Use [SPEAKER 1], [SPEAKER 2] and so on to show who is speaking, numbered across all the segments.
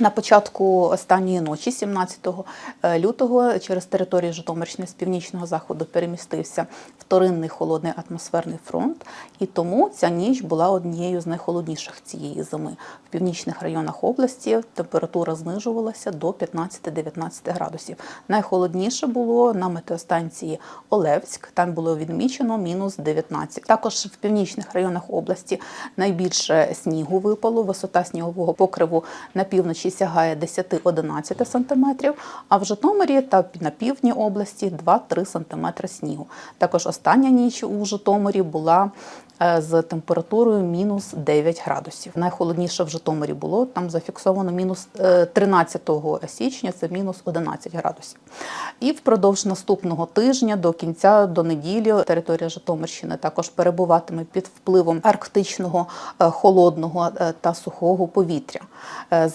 [SPEAKER 1] На початку останньої ночі, 17 лютого, через територію Житомирщини з північного заходу перемістився вторинний холодний атмосферний фронт, і тому ця ніч була однією з найхолодніших цієї зими. В північних районах області температура знижувалася до 15-19 градусів. Найхолодніше було на метеостанції Олевськ, там було відмічено мінус 19. Також в північних районах області найбільше снігу випало. Висота снігового покриву на півночі сягає 10-11 см, а в Житомирі та на півдні області 2-3 см снігу. Також остання ніч у Житомирі була е, з температурою мінус 9 градусів. Найхолодніше в Житомирі було там зафіксовано мінус е, 13 січня, це мінус 11 градусів. І впродовж наступного тижня до кінця до неділі територія Житомирщини також перебуватиме під впливом арктичного е, холодного е, та сухого повітря. Е,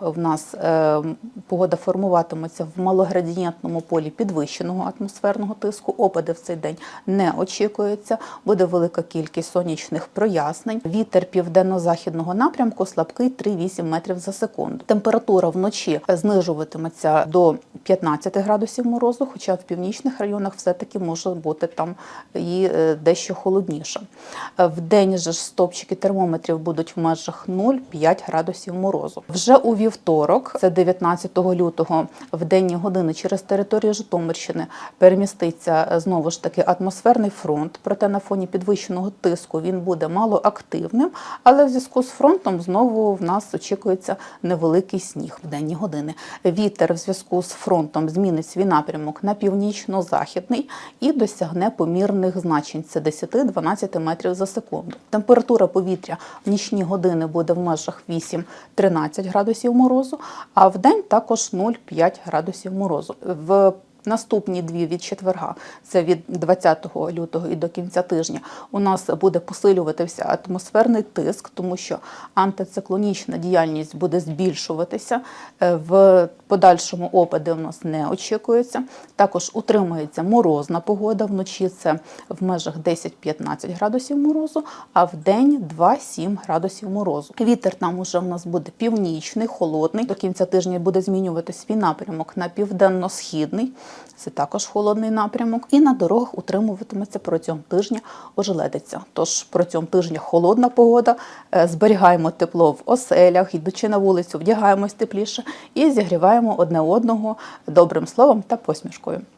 [SPEAKER 1] В нас е, погода формуватиметься в малоградієнтному полі підвищеного атмосферного тиску. Опади в цей день не очікується. Буде велика кількість сонячних прояснень. Вітер південно-західного напрямку слабкий 3,8 метрів за секунду. Температура вночі знижуватиметься до 15 градусів морозу, хоча в північних районах все-таки може бути там і е, дещо холодніше. В день же стопчики термометрів будуть в межах 0,5 градусів морозу. Вже у вівторок, це 19 лютого, в денні години через територію Житомирщини переміститься е, знову ж таки атмосферний фронт. Проте на фоні підвищеного тиску він буде малоактивним, але в зв'язку з фронтом знову в нас очікується невеликий сніг в денні години. Вітер в зв'язку з фронтом змінить свій напрямок на північно-західний і досягне помірних значень. Це 10-12 метрів за секунду. Температура повітря в нічні години буде в межах 8-13 градусів морозу, а в день також 0,5 градусів морозу. В Наступні дві від четверга, це від 20 лютого і до кінця тижня, у нас буде посилюватися атмосферний тиск, тому що антициклонічна діяльність буде збільшуватися. Е, В подальшому опади в нас не очікується. Також утримується морозна погода. Вночі це в межах 10-15 градусів морозу, а в день 2-7 градусів морозу. Вітер там уже в нас буде північний, холодний. До кінця тижня буде змінювати свій напрямок на південно-східний. Це також холодний напрямок. І на дорогах утримуватиметься протягом тижня ожеледиця. Тож протягом тижня холодна погода, е, зберігаємо тепло в оселях, йдучи на вулицю, вдягаємось тепліше і зігріваємо одне одного добрим словом та посмішкою.